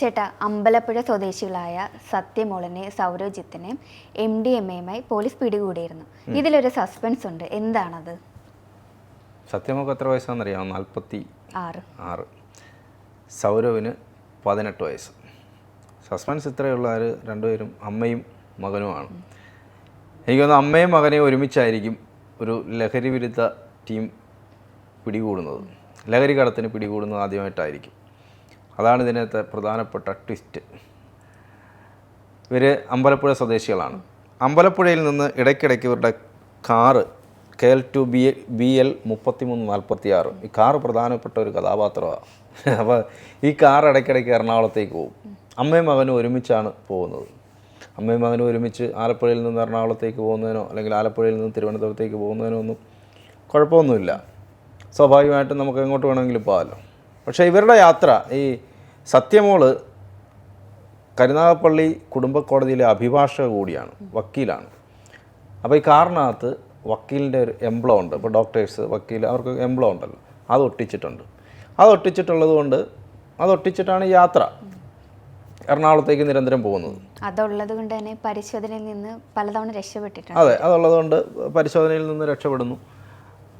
ചേട്ടാ അമ്പലപ്പുഴ സ്വദേശികളായ സത്യമോളനെ സൗരജിത്തിനെ എം ഡി എം എയുമായി പോലീസ് പിടികൂടിയിരുന്നു. ഇതിലൊരു സസ്പെൻസ് ഉണ്ട്. എന്താണത്? സത്യമോക്ക് എത്ര വയസ്സാണെന്നറിയാമോ? നാൽപ്പത്തി ആറ്. ആറ്. സൗരവിന് പതിനെട്ട് വയസ്സ്. സസ്പെൻസ് ഇത്രയുള്ള ആര്? രണ്ടുപേരും അമ്മയും മകനുമാണ് എനിക്ക് തോന്നുന്നു അമ്മയും മകനെയും ഒരുമിച്ചായിരിക്കും ഒരു ലഹരി വിരുദ്ധ ടീം പിടികൂടുന്നത്. ലഹരി കടത്തിന് പിടികൂടുന്നത് ആദ്യമായിട്ടായിരിക്കും. അതാണ് ഇതിനകത്തെ പ്രധാനപ്പെട്ട ട്വിസ്റ്റ് ഇവർ അമ്പലപ്പുഴ സ്വദേശികളാണ്. അമ്പലപ്പുഴയിൽ നിന്ന് ഇടയ്ക്കിടയ്ക്ക് ഇവരുടെ car K L two B B L മുപ്പത്തി മൂന്ന് നാൽപ്പത്തി ആറ് ഈ കാറ് പ്രധാനപ്പെട്ട ഒരു കഥാപാത്രമാണ്. അപ്പോൾ ഈ കാർ ഇടയ്ക്കിടയ്ക്ക് എറണാകുളത്തേക്ക് പോകും. അമ്മയും മകനും ഒരുമിച്ചാണ് പോകുന്നത്. അമ്മയും മകനും ഒരുമിച്ച് ആലപ്പുഴയിൽ നിന്ന് എറണാകുളത്തേക്ക് പോകുന്നതിനോ അല്ലെങ്കിൽ ആലപ്പുഴയിൽ നിന്ന് തിരുവനന്തപുരത്തേക്ക് പോകുന്നതിനോ ഒന്നും കുഴപ്പമൊന്നുമില്ല. സ്വാഭാവികമായിട്ടും നമുക്ക് എങ്ങോട്ട് വേണമെങ്കിലും പോകാമല്ലോ. പക്ഷേ ഇവരുടെ യാത്ര ഈ സത്യമോൾ കരുനാഗപ്പള്ളി കുടുംബക്കോടതിയിലെ അഭിഭാഷക കൂടിയാണ് വക്കീലാണ്. അപ്പോൾ ഈ കാറിനകത്ത് വക്കീലിന്റെ ഒരു എംപ്ലോ ഉണ്ട്. ഇപ്പോൾ ഡോക്ടേഴ്സ് വക്കീൽ അവർക്ക് എംപ്ലോ ഉണ്ടല്ലോ. അത് ഒട്ടിച്ചിട്ടുണ്ട്. അത് ഒട്ടിച്ചിട്ടുള്ളത് കൊണ്ട് അത് ഒട്ടിച്ചിട്ടാണ് യാത്ര. എറണാകുളത്തേക്ക് നിരന്തരം പോകുന്നത്. അതുള്ളത് കൊണ്ട് തന്നെ പരിശോധനയിൽ നിന്ന് പലതവണ രക്ഷപ്പെട്ടിട്ടുണ്ട്. അതെ അതുള്ളത് കൊണ്ട് പരിശോധനയിൽ നിന്ന് രക്ഷപ്പെടുന്നു.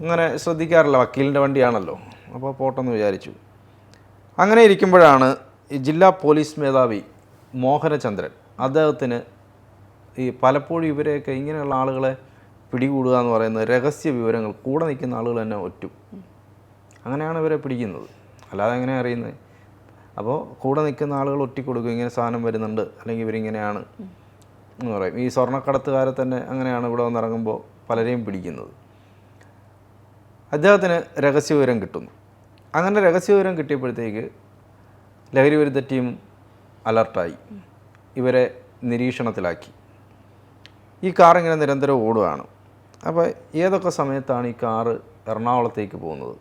അങ്ങനെ ശ്രദ്ധിക്കാറില്ല വക്കീലിന്റെ വണ്ടിയാണല്ലോ. അപ്പോൾ പോട്ടെന്ന് വിചാരിച്ചു. അങ്ങനെ ഇരിക്കുമ്പോഴാണ് ജില്ലാ പോലീസ് മേധാവി മോഹനചന്ദ്രൻ അദ്ദേഹത്തിന് ഈ പലപ്പോഴും ഇവരെയൊക്കെ ഇങ്ങനെയുള്ള ആളുകളെ പിടികൂടുക എന്ന് പറയുന്നത് രഹസ്യ വിവരങ്ങൾ കൂടെ നിൽക്കുന്ന ആളുകൾ തന്നെ ഒറ്റും. അങ്ങനെയാണ് ഇവരെ പിടിക്കുന്നത്. അല്ലാതെ എങ്ങനെ അറിയുന്നത്? അപ്പോൾ കൂടെ നിൽക്കുന്ന ആളുകൾ ഒറ്റിക്കൊടുക്കും ഇങ്ങനെ സാധനം വരുന്നുണ്ട് അല്ലെങ്കിൽ ഇവരിങ്ങനെയാണ് എന്ന് പറയും. ഈ സ്വർണക്കടത്തുകാരെ തന്നെ അങ്ങനെയാണ് ഇവിടെ വന്നിറങ്ങുമ്പോൾ പലരെയും പിടിക്കുന്നത്. അദ്ദേഹത്തിന് രഹസ്യവിവരം കിട്ടുന്നു. അങ്ങനെ രഹസ്യവിവരം കിട്ടിയപ്പോഴത്തേക്ക് ലഹരി വിരുദ്ധ ടീം അലർട്ടായി. ഇവരെ നിരീക്ഷണത്തിലാക്കി. ഈ കാർ ഇങ്ങനെ നിരന്തരം ഓടുകയാണ്. അപ്പോൾ ഏതൊക്കെ സമയത്താണ് ഈ കാറ് എറണാകുളത്തേക്ക് പോകുന്നത്?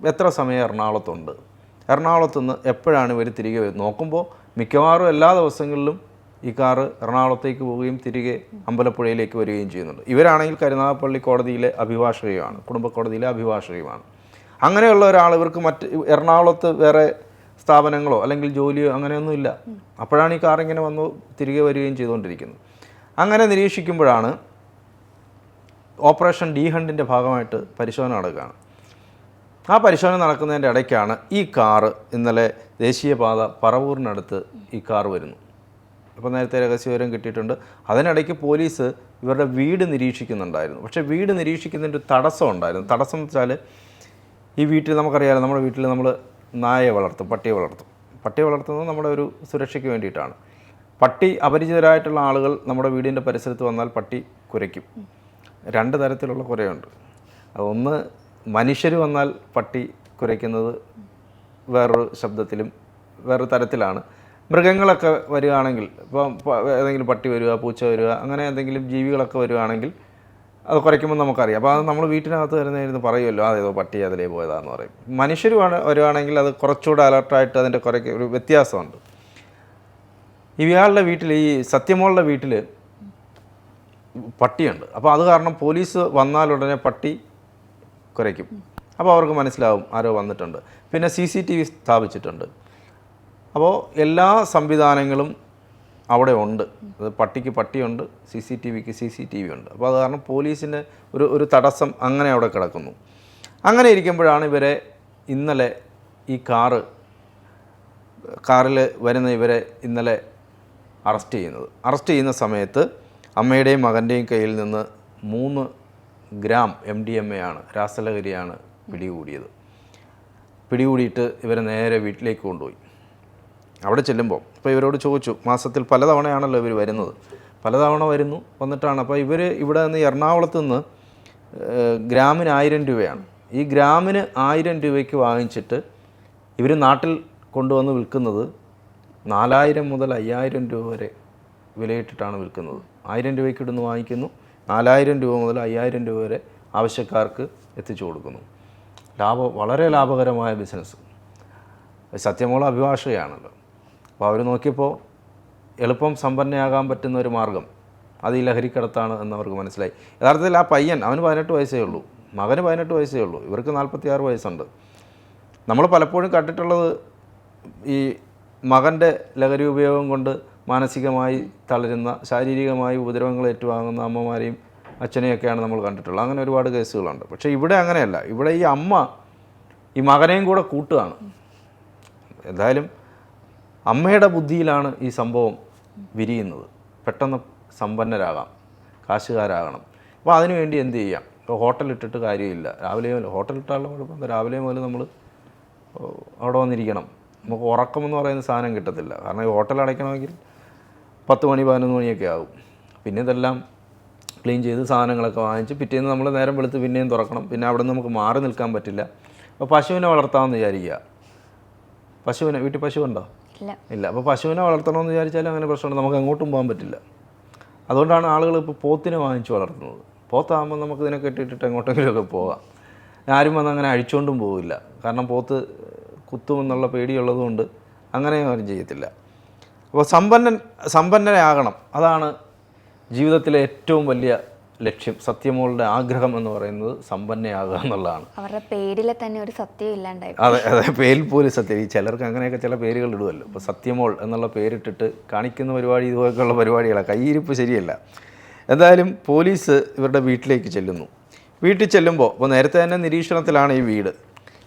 എത്ര സമയം എറണാകുളത്തുണ്ട്? എറണാകുളത്തുനിന്ന് എപ്പോഴാണ് ഇവർ തിരികെ വരുന്നത് നോക്കുമ്പോൾ മിക്കവാറും എല്ലാ ദിവസങ്ങളിലും ഈ കാറ് എറണാകുളത്തേക്ക് പോവുകയും തിരികെ അമ്പലപ്പുഴയിലേക്ക് വരികയും ചെയ്യുന്നുണ്ട്. ഇവരാണെങ്കിൽ കരുനാഗപ്പള്ളി കോടതിയിലെ അഭിഭാഷകയുമാണ് കുടുംബ കോടതിയിലെ അഭിഭാഷകയുമാണ്. അങ്ങനെയുള്ള ഒരാൾ ഇവർക്ക് മറ്റ് എറണാകുളത്ത് വേറെ സ്ഥാപനങ്ങളോ അല്ലെങ്കിൽ ജോലിയോ അങ്ങനെയൊന്നുമില്ല അപ്പോഴാണ് ഈ കാർ ഇങ്ങനെ വന്നു തിരികെ വരികയും ചെയ്തുകൊണ്ടിരിക്കുന്നത്. അങ്ങനെ നിരീക്ഷിക്കുമ്പോഴാണ് ഓപ്പറേഷൻ ഡി ഹണ്ടിന്റെ ഭാഗമായിട്ട് പരിശോധന നടക്കുകയാണ്. ആ പരിശോധന നടക്കുന്നതിന്റെ ഇടയ്ക്കാണ് ഈ കാറ് ഇന്നലെ ദേശീയപാത പറവൂറിനടുത്ത് ഈ കാർ വരുന്നു. അപ്പോൾ നേരത്തെ രഹസ്യവിവരം കിട്ടിയിട്ടുണ്ട്. അതിനിടയ്ക്ക് പോലീസ് ഇവരുടെ വീട് നിരീക്ഷിക്കുന്നുണ്ടായിരുന്നു. പക്ഷേ വീട് നിരീക്ഷിക്കുന്നതിന്റെ തടസ്സം ഉണ്ടായിരുന്നു. തടസ്സം എന്ന് വെച്ചാൽ ഈ വീട്ടിൽ നമുക്കറിയാമല്ലോ നമ്മുടെ വീട്ടിൽ നമ്മൾ നായയെ വളർത്തും പട്ടിയെ വളർത്തും. പട്ടി വളർത്തുന്നത് നമ്മുടെ ഒരു സുരക്ഷയ്ക്ക് വേണ്ടിയിട്ടാണ്. പട്ടി അപരിചിതരായിട്ടുള്ള ആളുകൾ നമ്മുടെ വീടിന്റെ പരിസരത്ത് വന്നാൽ പട്ടി കുരയ്ക്കും. രണ്ട് തരത്തിലുള്ള കുരയുണ്ട്. ഒന്ന് മനുഷ്യർ വന്നാൽ പട്ടി കുരയ്ക്കുന്നത് വേറൊരു ശബ്ദത്തിലും വേറൊരു തരത്തിലാണ്. മൃഗങ്ങളൊക്കെ വരികയാണെങ്കിൽ ഇപ്പം ഏതെങ്കിലും പട്ടി വരിക പൂച്ച വരിക അങ്ങനെ എന്തെങ്കിലും ജീവികളൊക്കെ വരികയാണെങ്കിൽ അത് കുറയ്ക്കുമ്പോൾ നമുക്കറിയാം. അപ്പോൾ അത് നമ്മൾ വീട്ടിനകത്ത് വരുന്നതായിരുന്നു പറയുമല്ലോ അതേതോ പട്ടി അതിലേ പോയതാന്ന് പറയും. മനുഷ്യർ വരുവാണെങ്കിൽ അത് കുറച്ചുകൂടെ അലർട്ടായിട്ട് അതിന്റെ കുറയ്ക്ക് ഒരു വ്യത്യാസമുണ്ട്. ഇയാളുടെ വീട്ടിൽ ഈ സത്യമോളുടെ വീട്ടിൽ പട്ടിയുണ്ട്. അപ്പോൾ അത് കാരണം പോലീസ് വന്നാലുടനെ പട്ടി കുറയ്ക്കും. അപ്പോൾ അവർക്ക് മനസ്സിലാവും ആരോ വന്നിട്ടുണ്ട്. പിന്നെ സി സി ടി വി സ്ഥാപിച്ചിട്ടുണ്ട്. അപ്പോൾ എല്ലാ സംവിധാനങ്ങളും അവിടെ ഉണ്ട്. അത് പട്ടിക്ക് പട്ടിയുണ്ട് സി സി ടി വിക്ക് സി സി ടി വി ഉണ്ട് അപ്പോൾ അത് കാരണം പോലീസിന്റെ ഒരു ഒരു തടസ്സം അങ്ങനെ അവിടെ കിടക്കുന്നു. അങ്ങനെ ഇരിക്കുമ്പോഴാണ് ഇവരെ ഇന്നലെ ഈ കാറ് കാറിൽ വരുന്ന ഇവരെ ഇന്നലെ അറസ്റ്റ് ചെയ്യുന്നത്. അറസ്റ്റ് ചെയ്യുന്ന സമയത്ത് അമ്മയുടെയും മകന്റെയും കയ്യിൽ നിന്ന് മൂന്ന് gram M D M A ആണ് രാസലഹരിയാണ് പിടികൂടിയത്. പിടികൂടിയിട്ട് ഇവരെ നേരെ വീട്ടിലേക്ക് കൊണ്ടുപോയി. അവിടെ ചെല്ലുമ്പോൾ ഇപ്പോൾ ഇവരോട് ചോദിച്ചു മാസത്തിൽ പലതവണയാണല്ലോ ഇവർ വരുന്നത്? പലതവണ വരുന്നു വന്നിട്ടാണ്. അപ്പോൾ ഇവർ ഇവിടെ നിന്ന് എറണാകുളത്ത് നിന്ന് ഗ്രാമിന് ആയിരം രൂപയാണ്. ഈ ഗ്രാമിന് ആയിരം രൂപയ്ക്ക് വാങ്ങിച്ചിട്ട് ഇവർ നാട്ടിൽ കൊണ്ടുവന്ന് വിൽക്കുന്നത് നാലായിരം മുതൽ അയ്യായിരം രൂപ വരെ വിലയിട്ടിട്ടാണ് വിൽക്കുന്നത്. ആയിരം രൂപയ്ക്ക് ഇടുന്ന് വാങ്ങിക്കുന്നു. നാലായിരം രൂപ മുതൽ അയ്യായിരം രൂപ വരെ ആവശ്യക്കാർക്ക് എത്തിച്ചു കൊടുക്കുന്നു. ലാഭം വളരെ ലാഭകരമായ ബിസിനസ് സത്യമോള അഭിഭാഷകയാണല്ലോ. അപ്പോൾ അവർ നോക്കിയപ്പോൾ എളുപ്പം സമ്പന്നയാകാൻ പറ്റുന്ന ഒരു മാർഗം. അത് ഈ ലഹരിക്കടത്താണ് എന്നവർക്ക് മനസ്സിലായി. യഥാർത്ഥത്തിൽ ആ പയ്യൻ അവന് പതിനെട്ട് വയസ്സേ ഉള്ളൂ. മകന് പതിനെട്ട് വയസ്സേ ഉള്ളൂ. ഇവർക്ക് നാൽപ്പത്തി ആറ് വയസ്സുണ്ട്. നമ്മൾ പലപ്പോഴും കണ്ടിട്ടുള്ളത് ഈ മകന്റെ ലഹരി ഉപയോഗം കൊണ്ട് മാനസികമായി തളരുന്ന ശാരീരികമായി ഉപദ്രവങ്ങൾ ഏറ്റുവാങ്ങുന്ന അമ്മമാരെയും അച്ഛനെയൊക്കെയാണ് നമ്മൾ കണ്ടിട്ടുള്ളത്. അങ്ങനെ ഒരുപാട് കേസുകളുണ്ട്. പക്ഷേ ഇവിടെ അങ്ങനെയല്ല. ഇവിടെ ഈ അമ്മ ഈ മകനെയും കൂടെ കൂട്ടുകയാണ്. എന്തായാലും അമ്മയുടെ ബുദ്ധിയിലാണ് ഈ സംഭവം വിരിയുന്നത്. പെട്ടെന്ന് സമ്പന്നരാകാം കാശുകാരാകണം. അപ്പോൾ അതിനുവേണ്ടി എന്ത് ചെയ്യാം? ഇപ്പോൾ ഹോട്ടലിട്ടിട്ട് കാര്യമില്ല. രാവിലെ മുതൽ ഹോട്ടലിട്ടാലുള്ള കുഴപ്പം എന്താ? രാവിലെ മുതൽ നമ്മൾ അവിടെ വന്നിരിക്കണം. നമുക്ക് ഉറക്കമെന്ന് പറയുന്ന സാധനം കിട്ടത്തില്ല. കാരണം ഈ ഹോട്ടൽ അടയ്ക്കണമെങ്കിൽ പത്ത് മണി പതിനൊന്ന് മണിയൊക്കെ ആകും പിന്നെ ഇതെല്ലാം ക്ലീൻ ചെയ്ത് സാധനങ്ങളൊക്കെ വാങ്ങിച്ച് പിറ്റേന്ന് നമ്മൾ നേരം വെളുത്ത് പിന്നെയും തുറക്കണം. പിന്നെ അവിടെ നിന്ന് നമുക്ക് മാറി നിൽക്കാൻ പറ്റില്ല. അപ്പോൾ പശുവിനെ വളർത്താമെന്ന് വിചാരിക്കുക. പശുവിനെ വീട്ടിൽ പശു ഉണ്ടോ ഇല്ല അപ്പോൾ പശുവിനെ വളർത്തണമെന്ന് വിചാരിച്ചാലും അങ്ങനെ പ്രശ്നമുണ്ട്. നമുക്ക് അങ്ങോട്ടും പോകാൻ പറ്റില്ല. അതുകൊണ്ടാണ് ആളുകൾ ഇപ്പോൾ പോത്തിനെ വാങ്ങിച്ച് വളർത്തുന്നത്. പോത്താകുമ്പോൾ നമുക്ക് ഇതിനെ കെട്ടിയിട്ടിട്ട് എങ്ങോട്ടെങ്കിലുമൊക്കെ പോകാം. ആരും വന്ന് അങ്ങനെ അഴിച്ചുകൊണ്ടും പോവില്ല. കാരണം പോത്ത് കുത്തുമെന്നുള്ള പേടിയുള്ളതുകൊണ്ട് അങ്ങനെ ആരും ചെയ്യത്തില്ല. അപ്പോൾ സമ്പന്നൻ സമ്പന്നനാകണം അതാണ് ജീവിതത്തിലെ ഏറ്റവും വലിയ ലക്ഷ്യം സത്യമോളുടെ ആഗ്രഹം എന്ന് പറയുന്നത് സമ്പന്നയാകുക എന്നുള്ളതാണ്. അവരുടെ പേരിലെ തന്നെ ഒരു സത്യം ഇല്ലാണ്ടായി. അതെ അതെ പേരിൽ പോലും സത്യം. ഈ ചിലർക്ക് അങ്ങനെയൊക്കെ ചില പേരുകൾ ഇടുമല്ലോ ഇപ്പോൾ സത്യമോൾ എന്നുള്ള പേരിട്ടിട്ട് കാണിക്കുന്ന പരിപാടി ഇതുപോലെയുള്ള പരിപാടികളാണ് കയ്യിരിപ്പ് ശരിയല്ല. എന്തായാലും പോലീസ് ഇവരുടെ വീട്ടിലേക്ക് ചെല്ലുന്നു. വീട്ടിൽ ചെല്ലുമ്പോൾ ഇപ്പോൾ നേരത്തെ തന്നെ നിരീക്ഷണത്തിലാണ് ഈ വീട്.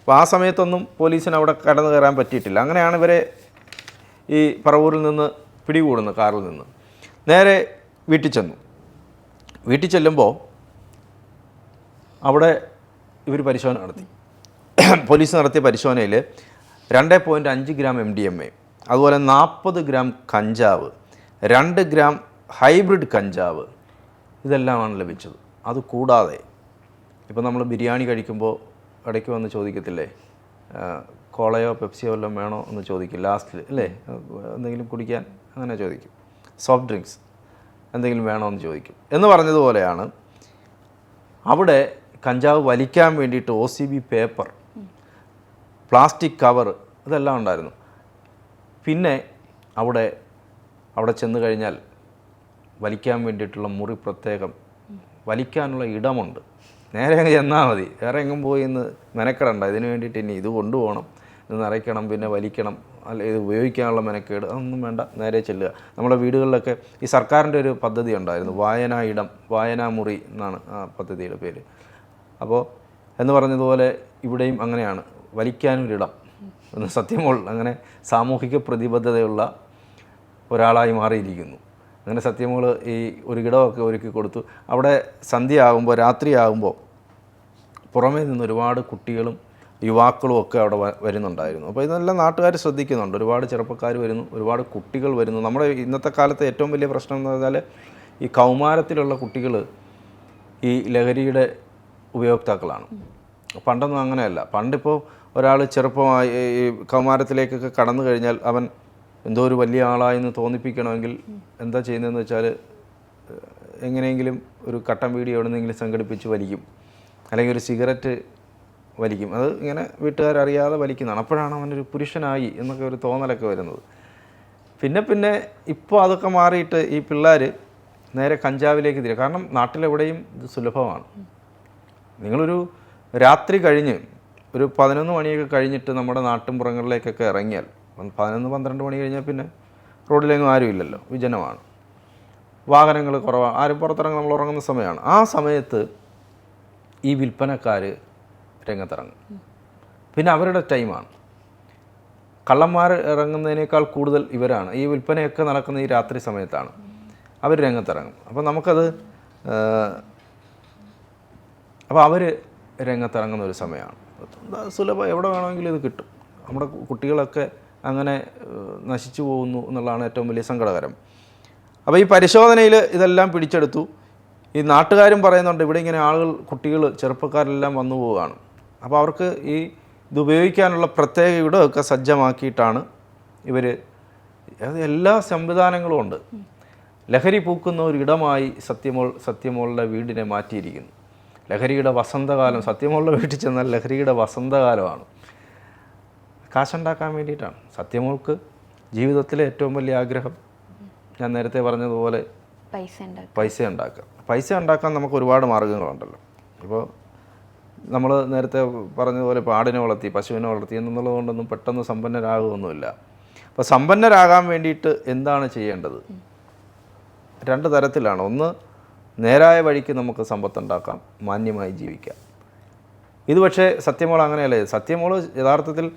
അപ്പോൾ ആ സമയത്തൊന്നും പോലീസിന് അവിടെ കടന്നു കയറാൻ പറ്റിയിട്ടില്ല. അങ്ങനെയാണ് ഇവരെ ഈ പറവൂരിൽ നിന്ന് പിടികൂടുന്നത് കാറിൽ നിന്ന്. നേരെ വീട്ടിൽ ചെന്നു. വീട്ടിൽ ചെല്ലുമ്പോൾ അവിടെ ഇവർ പരിശോധന നടത്തി. പോലീസ് നടത്തിയ പരിശോധനയിൽ രണ്ട് പോയിന്റ് അഞ്ച് gram M D M A അതുപോലെ നാൽപ്പത് ഗ്രാം കഞ്ചാവ് രണ്ട് ഗ്രാം ഹൈബ്രിഡ് കഞ്ചാവ് ഇതെല്ലാമാണ് ലഭിച്ചത്. അത് കൂടാതെ ഇപ്പോൾ നമ്മൾ ബിരിയാണി കഴിക്കുമ്പോൾ ഇടയ്ക്ക് വന്ന് ചോദിക്കത്തില്ലേ? കോളയോ പെപ്സിയോ വല്ലതും വേണോ എന്ന് ചോദിക്കും. ലാസ്റ്റിൽ അല്ലേ? എന്തെങ്കിലും കുടിക്കാൻ അങ്ങനെ ചോദിക്കും. സോഫ്റ്റ് ഡ്രിങ്ക്സ് എന്തെങ്കിലും വേണോ എന്ന് ചോദിക്കും. എന്ന് പറഞ്ഞതുപോലെയാണ് അവിടെ കഞ്ചാവ് വലിക്കാൻ വേണ്ടിയിട്ട് O C B paper plastic cover ഇതെല്ലാം ഉണ്ടായിരുന്നു. പിന്നെ അവിടെ അവിടെ ചെന്ന് കഴിഞ്ഞാൽ വലിക്കാൻ വേണ്ടിയിട്ടുള്ള മുറി പ്രത്യേകം വലിക്കാനുള്ള ഇടമുണ്ട്. നേരെ അങ്ങ് ചെന്നാൽ മതി. വേറെ എങ്ങും പോയി ഇന്ന് മെനക്കെടണ്ട. ഇതിന് വേണ്ടിയിട്ട് ഇനി ഇത് കൊണ്ടുപോകണം. ഇത് നിറയ്ക്കണം പിന്നെ വലിക്കണം. അല്ല ഇത് ഉപയോഗിക്കാനുള്ള മെനക്കേട് അതൊന്നും വേണ്ട. നേരെ ചെല്ലുക. നമ്മുടെ വീടുകളിലൊക്കെ ഈ സർക്കാരിന്റെ ഒരു പദ്ധതി ഉണ്ടായിരുന്നു. വായനാ ഇടം വായനാ മുറി എന്നാണ് ആ പദ്ധതിയുടെ പേര്. അപ്പോൾ എന്ന് പറഞ്ഞതുപോലെ ഇവിടെയും അങ്ങനെയാണ്. വലിക്കാനൊരിടം എന്ന് സത്യമോൾ അങ്ങനെ സാമൂഹിക പ്രതിബദ്ധതയുള്ള ഒരാളായി മാറിയിരിക്കുന്നു. അങ്ങനെ സത്യമോൾ ഈ ഒരു ഇടമൊക്കെ ഒരുക്കി കൊടുത്തു. അവിടെ സന്ധ്യയാകുമ്പോൾ രാത്രിയാകുമ്പോൾ പുറമേ നിന്ന് ഒരുപാട് കുട്ടികളും യുവാക്കളും ഒക്കെ അവിടെ വരുന്നുണ്ടായിരുന്നു. അപ്പോൾ ഇതെല്ലാം നാട്ടുകാർ ശ്രദ്ധിക്കുന്നുണ്ട്. ഒരുപാട് ചെറുപ്പക്കാർ വരുന്നു ഒരുപാട് കുട്ടികൾ വരുന്നു. നമ്മുടെ ഇന്നത്തെ കാലത്തെ ഏറ്റവും വലിയ പ്രശ്നം എന്ന് പറഞ്ഞാൽ ഈ കൗമാരത്തിലുള്ള കുട്ടികൾ ഈ ലഹരിയുടെ ഉപയോക്താക്കളാണ്. പണ്ടൊന്നും അങ്ങനെയല്ല. പണ്ടിപ്പോൾ ഒരാൾ ചെറുപ്പമായി ഈ കൗമാരത്തിലേക്കൊക്കെ കടന്നു കഴിഞ്ഞാൽ അവൻ എന്തോ ഒരു വലിയ ആളായെന്ന് തോന്നിപ്പിക്കണമെങ്കിൽ എന്താ ചെയ്യുന്നതെന്ന് വെച്ചാൽ എങ്ങനെയെങ്കിലും ഒരു കട്ടൻ വീഡിയോ എവിടെ നിന്നെങ്കിലും സംഘടിപ്പിച്ച് വലിക്കും. അല്ലെങ്കിൽ ഒരു സിഗരറ്റ് വലിക്കും. അത് ഇങ്ങനെ വീട്ടുകാരറിയാതെ വലിക്കുന്നതാണ്. അപ്പോഴാണ് അവനൊരു പുരുഷനായി എന്നൊക്കെ ഒരു തോന്നലൊക്കെ വരുന്നത്. പിന്നെ പിന്നെ ഇപ്പോൾ അതൊക്കെ മാറിയിട്ട് ഈ പിള്ളേർ നേരെ കഞ്ചാവിലേക്ക് തിരിക കാരണം നാട്ടിലെവിടെയും ഇത് സുലഭമാണ്. നിങ്ങളൊരു രാത്രി കഴിഞ്ഞ് ഒരു പതിനൊന്ന് മണിയൊക്കെ കഴിഞ്ഞിട്ട് നമ്മുടെ നാട്ടിൻപുറങ്ങളിലേക്കൊക്കെ ഇറങ്ങിയാൽ പതിനൊന്ന് പന്ത്രണ്ട് മണി കഴിഞ്ഞാൽ പിന്നെ റോഡിലെങ്ങും ആരും ഇല്ലല്ലോ. വിജനമാണ്. വാഹനങ്ങൾ കുറവാണ് ആരും പുറത്തിറങ്ങി നമ്മൾ ഉറങ്ങുന്ന സമയമാണ്. ആ സമയത്ത് ഈ വിൽപ്പനക്കാർ രംഗത്തിറങ്ങും പിന്നെ അവരുടെ ടൈമാണ്. കള്ളന്മാർ ഇറങ്ങുന്നതിനേക്കാൾ കൂടുതൽ ഇവരാണ്. ഈ വിൽപ്പനയൊക്കെ നടക്കുന്ന ഈ രാത്രി സമയത്താണ് അവർ രംഗത്തിറങ്ങും അപ്പോൾ നമുക്കത് അപ്പോൾ അവർ രംഗത്തിറങ്ങുന്ന ഒരു സമയമാണ്. സുലഭം എവിടെ വേണമെങ്കിലും ഇത് കിട്ടും. നമ്മുടെ കുട്ടികളൊക്കെ അങ്ങനെ നശിച്ചു പോകുന്നു എന്നുള്ളതാണ് ഏറ്റവും വലിയ സങ്കടകരം. അപ്പോൾ ഈ പരിശോധനയിൽ ഇതെല്ലാം പിടിച്ചെടുത്തു. ഈ നാട്ടുകാരും പറയുന്നുണ്ട് ഇവിടെ ഇങ്ങനെ ആളുകൾ കുട്ടികൾ ചെറുപ്പക്കാരെല്ലാം വന്നു പോവുകയാണ്. അപ്പോൾ അവർക്ക് ഈ ഇത് ഉപയോഗിക്കാനുള്ള പ്രത്യേക ഇടമൊക്കെ സജ്ജമാക്കിയിട്ടാണ് ഇവർ എല്ലാ സംവിധാനങ്ങളും ഉണ്ട്. ലഹരി പൂക്കുന്ന ഒരു ഇടമായി സത്യമോൾ സത്യമോളുടെ വീടിനെ മാറ്റിയിരിക്കുന്നു. ലഹരിയുടെ വസന്തകാലം സത്യമോളുടെ വീട്ടിൽ ചെന്നാൽ ലഹരിയുടെ വസന്തകാലമാണ്. കാശുണ്ടാക്കാൻ വേണ്ടിയിട്ടാണ്. സത്യമോൾക്ക് ജീവിതത്തിലെ ഏറ്റവും വലിയ ആഗ്രഹം ഞാൻ നേരത്തെ പറഞ്ഞതുപോലെ പൈസ ഉണ്ടാക്കുക. പൈസ ഉണ്ടാക്കാൻ നമുക്ക് ഒരുപാട് മാർഗങ്ങളുണ്ടല്ലോ. ഇപ്പോൾ നമ്മൾ നേരത്തെ പറഞ്ഞതുപോലെ പാടിനെ വളർത്തി പശുവിനെ വളർത്തി എന്നുള്ളത് കൊണ്ടൊന്നും പെട്ടെന്ന് സമ്പന്നരാകുമൊന്നുമില്ല അപ്പോൾ സമ്പന്നരാകാൻ വേണ്ടിയിട്ട് എന്താണ് ചെയ്യേണ്ടത്? രണ്ട് തരത്തിലാണ്. ഒന്ന് നേരായ വഴിക്ക് നമുക്ക് സമ്പത്തുണ്ടാക്കാം മാന്യമായി ജീവിക്കാം. ഇത് പക്ഷേ സത്യമോൾ അങ്ങനെയല്ലേ? സത്യമോൾ യഥാർത്ഥത്തിൽ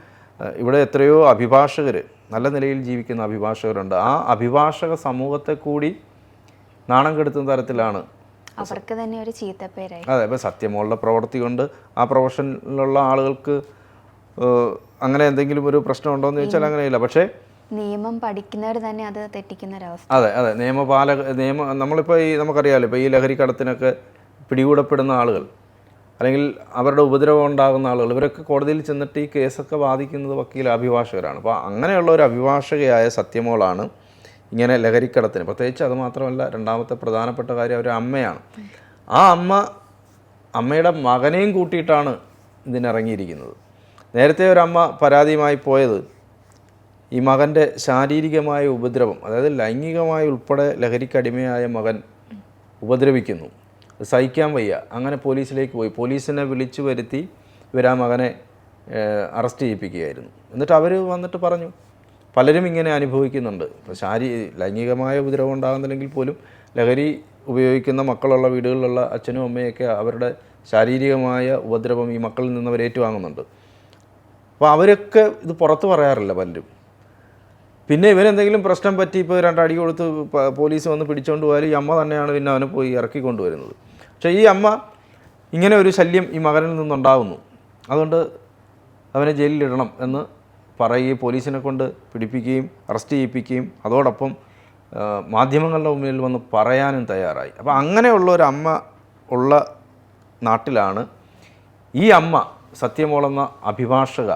ഇവിടെ എത്രയോ അഭിഭാഷകർ നല്ല നിലയിൽ ജീവിക്കുന്ന അഭിഭാഷകരുണ്ട്. ആ അഭിഭാഷക സമൂഹത്തെ കൂടി നാണം കെടുത്തുന്ന തരത്തിലാണ് അവർക്ക് തന്നെ ഒരു ചീത്തപ്പേരായി. അതെ ഇപ്പം സത്യമോളുടെ പ്രവൃത്തി കൊണ്ട് ആ പ്രൊഫഷനിലുള്ള ആളുകൾക്ക് അങ്ങനെ എന്തെങ്കിലും ഒരു പ്രശ്നം ഉണ്ടോ എന്ന് ചോദിച്ചാൽ അങ്ങനെയില്ല. പക്ഷേ നിയമം പഠിക്കുന്നവർ തന്നെ അത് തെറ്റിക്കുന്ന ഒരവസ്ഥ അതെ അതെ. നിയമപാലക നിയമ നമ്മളിപ്പോൾ ഈ നമുക്കറിയാമല്ലോ ഇപ്പോൾ ഈ ലഹരി കടത്തിനൊക്കെ പിടികൂടപ്പെടുന്ന ആളുകൾ അല്ലെങ്കിൽ അവരുടെ ഉപദ്രവം ഉണ്ടാകുന്ന ആളുകൾ ഇവരൊക്കെ കോടതിയിൽ ചെന്നിട്ട് ഈ കേസൊക്കെ ബാധിക്കുന്നത് വക്കീൽ അഭിഭാഷകരാണ് അപ്പോൾ അങ്ങനെയുള്ള ഒരു അഭിഭാഷകയായ സത്യമോളാണ് ഇങ്ങനെ ലഹരിക്കടത്തിന്. പ്രത്യേകിച്ച് അത് മാത്രമല്ല രണ്ടാമത്തെ പ്രധാനപ്പെട്ട കാര്യം ഒരു അമ്മയാണ്. ആ അമ്മ അമ്മയുടെ മകനെയും കൂട്ടിയിട്ടാണ് ഇതിനിറങ്ങിയിരിക്കുന്നത്. നേരത്തെ ഒരമ്മ പരാതിയുമായി പോയത് ഈ മകന്റെ ശാരീരികമായ ഉപദ്രവം അതായത് ലൈംഗികമായി ഉൾപ്പെടെ ലഹരിക്കടിമയായ മകൻ ഉപദ്രവിക്കുന്നു. സഹിക്കാൻ വയ്യ. അങ്ങനെ പോലീസിലേക്ക് പോയി. പോലീസിനെ വിളിച്ചു വരുത്തി ഇവർ ആ മകനെ അറസ്റ്റ് ചെയ്യിപ്പിക്കുകയായിരുന്നു. എന്നിട്ട് അവർ വന്നിട്ട് പറഞ്ഞു പലരും ഇങ്ങനെ അനുഭവിക്കുന്നുണ്ട്. ഇപ്പോൾ ശാരീ ലൈംഗികമായ ഉപദ്രവം ഉണ്ടാകുന്നില്ലെങ്കിൽ പോലും ലഹരി ഉപയോഗിക്കുന്ന മക്കളുള്ള വീടുകളിലുള്ള അച്ഛനും അമ്മയൊക്കെ അവരുടെ ശാരീരികമായ ഉപദ്രവം ഈ മക്കളിൽ നിന്ന് അവർ ഏറ്റുവാങ്ങുന്നുണ്ട്. അപ്പോൾ അവരൊക്കെ ഇത് പുറത്ത് പറയാറില്ല പലരും. പിന്നെ ഇവരെന്തെങ്കിലും പ്രശ്നം പറ്റി ഇപ്പോൾ രണ്ടടി കൊടുത്ത് പോലീസ് വന്ന് പിടിച്ചുകൊണ്ട് പോയാൽ ഈ അമ്മ തന്നെയാണ് പിന്നെ അവനെ പോയി ഇറക്കി കൊണ്ടുവരുന്നത്. പക്ഷേ ഈ അമ്മ ഇങ്ങനെ ഒരു ശല്യം ഈ മകനിൽ നിന്നുണ്ടാകുന്നു അതുകൊണ്ട് അവനെ ജയിലിലിടണം എന്ന് പറയുകയും പോലീസിനെ കൊണ്ട് പിടിപ്പിക്കുകയും അറസ്റ്റ് ചെയ്യിപ്പിക്കുകയും അതോടൊപ്പം മാധ്യമങ്ങളുടെ മുന്നിൽ വന്ന് പറയാനും തയ്യാറായി. അപ്പോൾ അങ്ങനെയുള്ള ഒരു അമ്മ ഉള്ള നാട്ടിലാണ് ഈ അമ്മ സത്യമോളെന്ന അഭിഭാഷക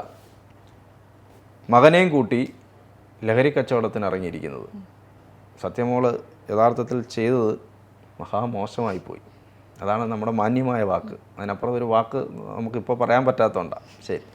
മകനെയും കൂട്ടി ലഹരി കച്ചവടത്തിന് ഇറങ്ങിയിരിക്കുന്നത്. സത്യമോൾ യഥാർത്ഥത്തിൽ ചെയ്തത് മഹാമോശമായി പോയി. അതാണ് നമ്മുടെ മാന്യമായ വാക്ക്. അതിനപ്പുറം ഒരു വാക്ക് നമുക്കിപ്പോൾ പറയാൻ പറ്റാത്തതുകൊണ്ടാണ് ശരി.